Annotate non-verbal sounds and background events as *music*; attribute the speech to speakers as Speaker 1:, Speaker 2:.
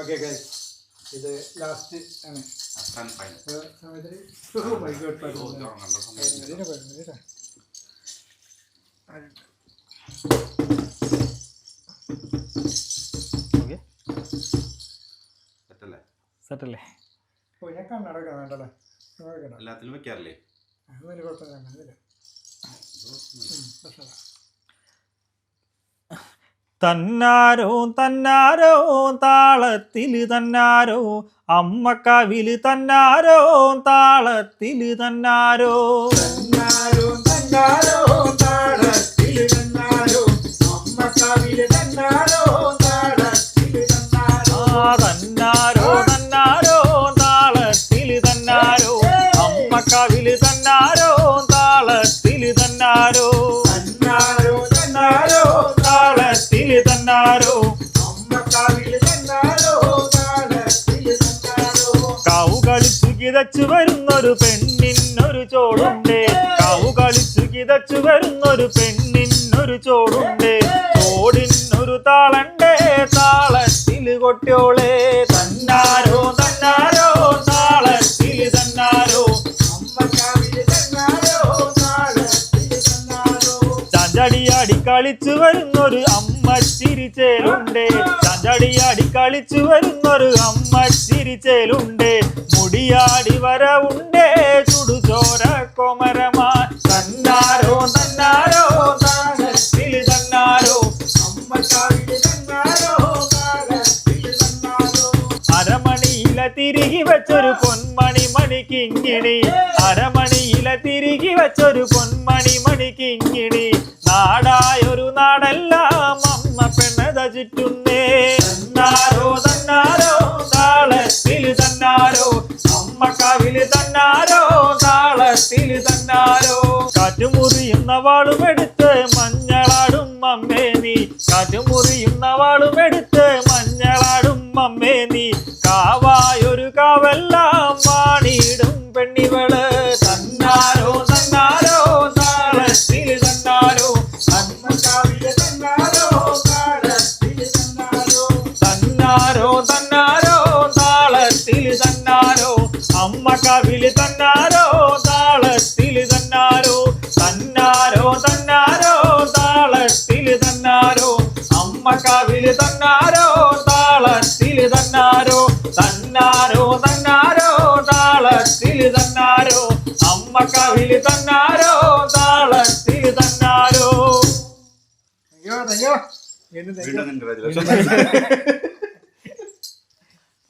Speaker 1: Okay guys ഇത് last ആണ്.
Speaker 2: സെറ്റല്ലേ
Speaker 1: ഓ ഞാൻ കണ്ണടക്കണം വേണ്ടല്ലോ? കണ്ണടക്കണം.
Speaker 3: എല്ലാത്തിലും വെക്കാറില്ലേ?
Speaker 1: അങ്ങനെ കുഴപ്പമില്ല പ്രശ്നമില്ല.
Speaker 2: തന്നാരോ തന്നാരോ താളത്തിൽ തന്നാരോ. അമ്മക്കവിൽ തന്നാരോ താളത്തിൽ തന്നാരോ.
Speaker 1: തന്നാരോ തന്നാരോ താളത്തിൽ തന്നാരോ. അമ്മക്കാവിൽ തന്നാരോ താളത്തിൽ തന്നാരോ.
Speaker 2: തന്നാരോ തന്നാരോ താളത്തിൽ തന്നാരോ. തന്നാരോ താളത്തിൽ തന്നാരോ
Speaker 1: തന്നാരോ. തന്നാരോ
Speaker 2: കാവു കളിച്ചു കിതച്ചു വരുന്നൊരു പെണ്ണിനൊരു ചോടുണ്ട്. കാവു കിതച്ചു വരുന്നൊരു പെണ്ണിനൊരു ചോടുണ്ട്. ചോടിനൊരു താളണ്ടേ താളത്തിൽ കൊട്ടിയോളെ. തന്നാരോ തന്നാരോ താളത്തിൽ തന്നാരോ. ചാഞ്ചടിയാടി കളിച്ചു വരുന്നൊരു അമ്മ ചിരിച്ചേലുണ്ട്. ചതടിയാടി കളിച്ചു വരുന്നൊരു അമ്മ ചിരിച്ചേലുണ്ട്. മുടിയാടി വരവുണ്ടേ. ചുടുചോര കൊമരമാ. തന്നാരോ തന്നാരോ തന്നാരോ. അമ്മ തിരികി വെച്ചൊരു പൊന്മണി മണിക്കിങ്ങിണി. അരമണിയില തിരികി വെച്ചൊരു പൊന്മണി മണിക്കിങ്ങിണി. ചുറ്റുന്നേ തന്നാരോ തന്നാരോ താളത്തിൽ തന്നാരോ. അമ്മ കവിൽ തന്നാരോ താളത്തിൽ തന്നാരോ. കാറ്റുമുറിയുന്ന വാളുമെടുത്ത് മഞ്ഞളാടും അമ്മേ നീ. കാറ്റുമുറിയുന്ന വാളുമെടുത്ത് മഞ്ഞളാടും അമ്മേ നീ. കാവായൊരു കാവെല്ലാം വാണിയിടും പെണ്ണിവൾ. അമ്മ കവിളി തന്നാരോ താളത്തിൽ തന്നാരോ? തന്നാരോ തന്നാരോ താളത്തിൽ തന്നാരോ? അമ്മ കവിളി തന്നാരോ താളത്തിൽ തന്നാരോ? തന്നാരോ തന്നാരോ താളത്തിൽ തന്നാരോ? അമ്മ കവിളി തന്നാരോ താളത്തിൽ തന്നാരോ?
Speaker 1: അയ്യോ അയ്യോ.
Speaker 3: congratulations. *laughs*